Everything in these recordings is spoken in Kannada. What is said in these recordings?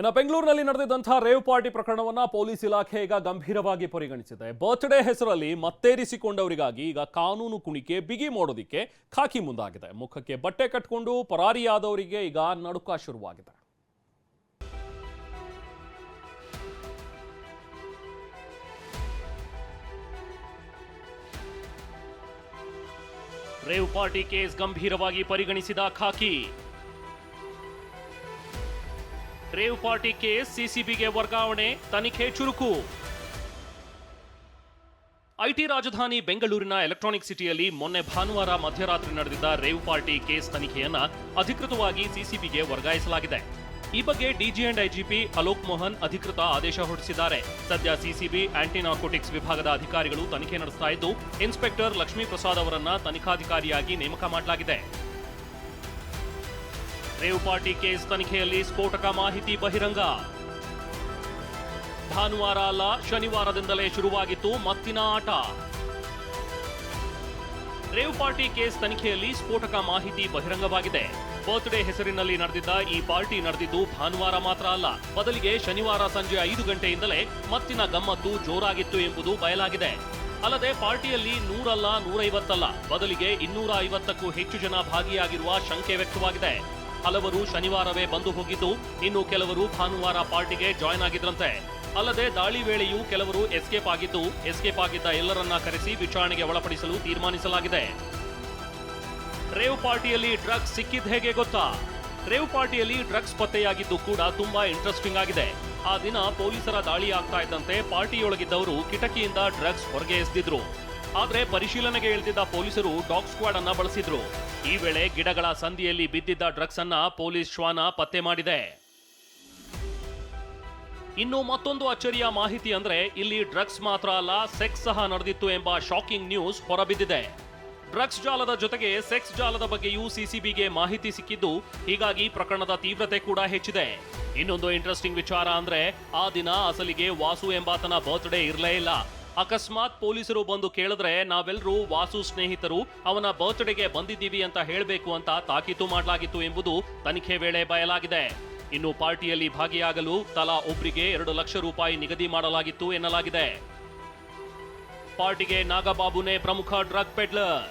ಇನ್ನು ಬೆಂಗಳೂರಿನಲ್ಲಿ ನಡೆದಿದ್ದಂತಹ ರೇವ್ ಪಾರ್ಟಿ ಪ್ರಕರಣವನ್ನ ಪೊಲೀಸ್ ಇಲಾಖೆ ಈಗ ಗಂಭೀರವಾಗಿ ಪರಿಗಣಿಸಿದೆ. ಬರ್ತ್ಡೇ ಹೆಸರಲ್ಲಿ ಮತ್ತೇರಿಸಿಕೊಂಡವರಿಗಾಗಿ ಈಗ ಕಾನೂನು ಕುಣಿಕೆ ಬಿಗಿ ಮಾಡೋದಿಕ್ಕೆ ಖಾಕಿ ಮುಂದಾಗಿದೆ. ಮುಖಕ್ಕೆ ಬಟ್ಟೆ ಕಟ್ಕೊಂಡು ಪರಾರಿಯಾದವರಿಗೆ ಈಗ ನಡುಕ ಶುರುವಾಗಿದೆ. ರೇವ್ ಪಾರ್ಟಿ ಕೇಸ್ ಗಂಭೀರವಾಗಿ ಪರಿಗಣಿಸಿದ ಖಾಕಿ. ರೇವ್ ಪಾರ್ಟಿ ಕೇಸ್ ಸಿಸಿಬಿಗೆ ವರ್ಗಾವಣೆ, ತನಿಖೆ ಚುರುಕು. ಐಟಿ ರಾಜಧಾನಿ ಬೆಂಗಳೂರಿನ ಎಲೆಕ್ಟ್ರಾನಿಕ್ ಸಿಟಿಯಲ್ಲಿ ಮೊನ್ನೆ ಭಾನುವಾರ ಮಧ್ಯರಾತ್ರಿ ನಡೆದಿದ್ದ ರೇವ್ ಪಾರ್ಟಿ ಕೇಸ್ ತನಿಖೆಯನ್ನ ಅಧಿಕೃತವಾಗಿ ಸಿಸಿಬಿಗೆ ವರ್ಗಾಯಿಸಲಾಗಿದೆ. ಈ ಬಗ್ಗೆ DG and IGP Alok Mohan ಅಧಿಕೃತ ಆದೇಶ ಹೊರಡಿಸಿದ್ದಾರೆ. ಸದ್ಯ ಸಿಸಿಬಿ ಆಂಟಿ ನಾರ್ಕೋಟಿಕ್ಸ್ ವಿಭಾಗದ ಅಧಿಕಾರಿಗಳು ತನಿಖೆ ನಡೆಸ್ತಾ ಇದ್ದು, ಇನ್ಸ್ಪೆಕ್ಟರ್ ಲಕ್ಷ್ಮೀ ಪ್ರಸಾದ್ ಅವರನ್ನ ತನಿಖಾಧಿಕಾರಿಯಾಗಿ ನೇಮಕ ಮಾಡಲಾಗಿದೆ. ರೇವ್ ಪಾರ್ಟಿ ಕೇಸ್ ತನಿಖೆಯಲ್ಲಿ ಸ್ಫೋಟಕ ಮಾಹಿತಿ ಬಹಿರಂಗ. ಭಾನುವಾರ ಅಲ್ಲ, ಶನಿವಾರದಿಂದಲೇ ಶುರುವಾಗಿತ್ತು ಮತ್ತಿನ ಆಟ. ರೇವ್ ಪಾರ್ಟಿ ಕೇಸ್ ತನಿಖೆಯಲ್ಲಿ ಸ್ಫೋಟಕ ಮಾಹಿತಿ ಬಹಿರಂಗವಾಗಿದೆ. ಬರ್ತ್ಡೇ ಹೆಸರಿನಲ್ಲಿ ನಡೆದಿದ್ದ ಈ ಪಾರ್ಟಿ ನಡೆದಿದ್ದು ಭಾನುವಾರ ಮಾತ್ರ ಅಲ್ಲ, ಬದಲಿಗೆ ಶನಿವಾರ ಸಂಜೆ ಐದು ಗಂಟೆಯಿಂದಲೇ ಮತ್ತಿನ ಗಮ್ಮತ್ತು ಜೋರಾಗಿತ್ತು ಎಂಬುದು ಬಯಲಾಗಿದೆ. ಅಲ್ಲದೆ ಪಾರ್ಟಿಯಲ್ಲಿ ನೂರಲ್ಲ ನೂರೈವತ್ತಲ್ಲ, ಬದಲಿಗೆ ಇನ್ನೂರ ಐವತ್ತಕ್ಕೂ ಹೆಚ್ಚು ಜನ ಭಾಗಿಯಾಗಿರುವ ಶಂಕೆ ವ್ಯಕ್ತವಾಗಿದೆ. ಹಲವರು ಶನಿವಾರವೇ ಬಂದು ಹೋಗಿದ್ದು, ಇನ್ನು ಕೆಲವರು ಭಾನುವಾರ ಪಾರ್ಟಿಗೆ ಜಾಯ್ನ್ ಆಗಿದ್ರಂತೆ. ಅಲ್ಲದೆ ದಾಳಿ ವೇಳೆಯೂ ಕೆಲವರು ಎಸ್ಕೇಪ್ ಆಗಿದ್ದು, ಎಸ್ಕೇಪ್ ಆಗಿದ್ದ ಎಲ್ಲರನ್ನ ಕರೆಸಿ ವಿಚಾರಣೆಗೆ ಒಳಪಡಿಸಲು ತೀರ್ಮಾನಿಸಲಾಗಿದೆ. ರೇವ್ ಪಾರ್ಟಿಯಲ್ಲಿ ಡ್ರಗ್ಸ್ ಸಿಕ್ಕಿದ್ ಹೇಗೆ ಗೊತ್ತಾ? ರೇವ್ ಪಾರ್ಟಿಯಲ್ಲಿ ಡ್ರಗ್ಸ್ ಪತ್ತೆಯಾಗಿದ್ದು ಕೂಡ ತುಂಬಾ ಇಂಟ್ರೆಸ್ಟಿಂಗ್ ಆಗಿದೆ. ಆ ದಿನ ಪೊಲೀಸರ ದಾಳಿ ಆಗ್ತಾ ಇದ್ದಂತೆ ಪಾರ್ಟಿಯೊಳಗಿದ್ದವರು ಕಿಟಕಿಯಿಂದ ಡ್ರಗ್ಸ್ ಹೊರಗೆ ಎಸೆದಿದ್ರು. ಆದ್ರೆ ಪರಿಶೀಲನೆಗೆ ಇಳಿದಿದ್ದ ಪೊಲೀಸರು ಡಾಗ್ ಸ್ಕ್ವಾಡ್ ಅನ್ನ ಬಳಸಿದ್ರು. ಈ ವೇಳೆ ಗಿಡಗಳ ಸಂದಿಯಲ್ಲಿ ಬಿದ್ದಿದ್ದ ಡ್ರಗ್ಸ್ ಅನ್ನ ಪೊಲೀಸ್ ಶ್ವಾನ ಪತ್ತೆ ಮಾಡಿದೆ. ಇನ್ನು ಮತ್ತೊಂದು ಅಚ್ಚರಿಯ ಮಾಹಿತಿ ಅಂದ್ರೆ ಇಲ್ಲಿ ಡ್ರಗ್ಸ್ ಮಾತ್ರ ಅಲ್ಲ, ಸೆಕ್ಸ್ ಸಹ ನಡೆದಿತ್ತು ಎಂಬ ಶಾಕಿಂಗ್ ನ್ಯೂಸ್ ಹೊರಬಿದ್ದಿದೆ. ಡ್ರಗ್ಸ್ ಜಾಲದ ಜೊತೆಗೆ ಸೆಕ್ಸ್ ಜಾಲದ ಬಗ್ಗೆಯೂ ಸಿಸಿಬಿಗೆ ಮಾಹಿತಿ ಸಿಕ್ಕಿದ್ದು ಹೀಗಾಗಿ ಪ್ರಕರಣದ ತೀವ್ರತೆ ಕೂಡ ಹೆಚ್ಚಿದೆ. ಇನ್ನೊಂದು ಇಂಟ್ರೆಸ್ಟಿಂಗ್ ವಿಚಾರ ಅಂದ್ರೆ ಆ ದಿನ ಅಸಲಿಗೆ ವಾಸು ಎಂಬಾತನ ಬರ್ತ್ಡೇ ಇರಲೇ ಇಲ್ಲ. ಅಕಸ್ಮಾತ್ ಪೊಲೀಸರು ಬಂದು ಕೇಳಿದ್ರೆ ನಾವೆಲ್ಲರೂ ವಾಸು ಸ್ನೇಹಿತರು, ಅವನ ಬರ್ತ್ಡೇಗೆ ಬಂದಿದ್ದೀವಿ ಅಂತ ಹೇಳಬೇಕು ಅಂತ ತಾಕೀತು ಮಾಡಲಾಗಿತ್ತು ಎಂಬುದು ತನಿಖೆ ವೇಳೆ ಬಯಲಾಗಿದೆ. ಇನ್ನು ಪಾರ್ಟಿಯಲ್ಲಿ ಭಾಗಿಯಾಗಲು ತಲಾ ಒಬ್ಬರಿಗೆ ಎರಡು ಲಕ್ಷ ರೂಪಾಯಿ ನಿಗದಿ ಮಾಡಲಾಗಿತ್ತು ಎನ್ನಲಾಗಿದೆ. ಪಾರ್ಟಿಗೆ ನಾಗಬಾಬುನೇ ಪ್ರಮುಖ ಡ್ರಗ್ ಪೆಡ್ಲರ್.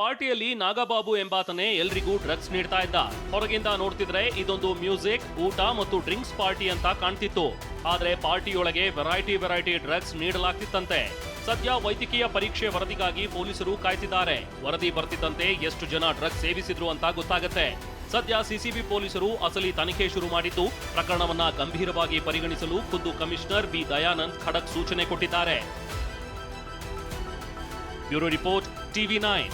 ಪಾರ್ಟಿಯಲ್ಲಿ ನಾಗಬಾಬು ಎಂಬಾತನೇ ಎಲ್ರಿಗೂ ಡ್ರಗ್ಸ್ ನೀಡ್ತಾ ಇದ್ದ. ಹೊರಗಿಂದ ನೋಡ್ತಿದ್ರೆ ಇದೊಂದು ಮ್ಯೂಸಿಕ್, ಊಟ ಮತ್ತು ಡ್ರಿಂಕ್ಸ್ ಪಾರ್ಟಿ ಅಂತ ಕಾಣ್ತಿತ್ತು. ಆದ್ರೆ ಪಾರ್ಟಿಯೊಳಗೆ ವೆರೈಟಿ ವೆರೈಟಿ ಡ್ರಗ್ಸ್ ನೀಡಲಾಗ್ತಿತ್ತಂತೆ. ಸದ್ಯ ವೈದ್ಯಕೀಯ ಪರೀಕ್ಷೆ ವರದಿಗಾಗಿ ಪೊಲೀಸರು ಕಾಯ್ತಿದ್ದಾರೆ. ವರದಿ ಬರ್ತಿದ್ದಂತೆ ಎಷ್ಟು ಜನ ಡ್ರಗ್ಸ್ ಸೇವಿಸಿದ್ರು ಅಂತ ಗೊತ್ತಾಗತ್ತೆ. ಸದ್ಯ ಸಿಸಿಬಿ ಪೊಲೀಸರು ಅಸಲಿ ತನಿಖೆ ಶುರು ಮಾಡಿದ್ದು, ಪ್ರಕರಣವನ್ನ ಗಂಭೀರವಾಗಿ ಪರಿಗಣಿಸಲು ಖುದ್ದು ಕಮಿಷನರ್ ಬಿ. ದಯಾನಂದ್ ಖಡಕ್ ಸೂಚನೆ ಕೊಟ್ಟಿದ್ದಾರೆ. Bureau report, TV nine.